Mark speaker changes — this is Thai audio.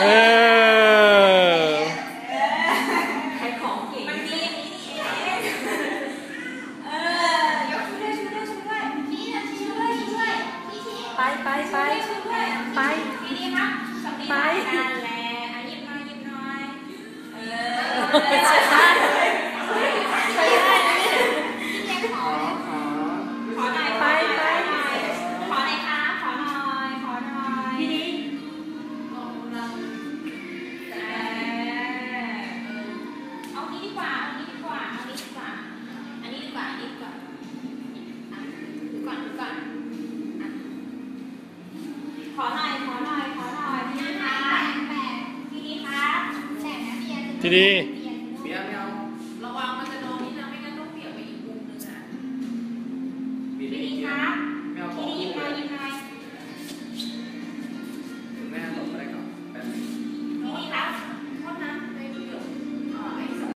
Speaker 1: เอ
Speaker 2: อ
Speaker 1: ใครของเก่งไปนมีอย่างนี้นี่เองเออยกช่วยช่วยช่วยช่วยพี่
Speaker 2: นะ
Speaker 1: ช่วยช่วยพี่
Speaker 2: ที
Speaker 1: ไปไปไปไปพี่นี่ครับไปนานแล้วหยิบหน่อยหยิบหน่อยเออ
Speaker 2: ทีดีเบ
Speaker 3: ียรเอา
Speaker 4: ระวังมันจะโดนนี่นะไม่งั้นต้องเปียกไปอีกมุมนึงอะ
Speaker 3: สวัสดีครั
Speaker 1: บ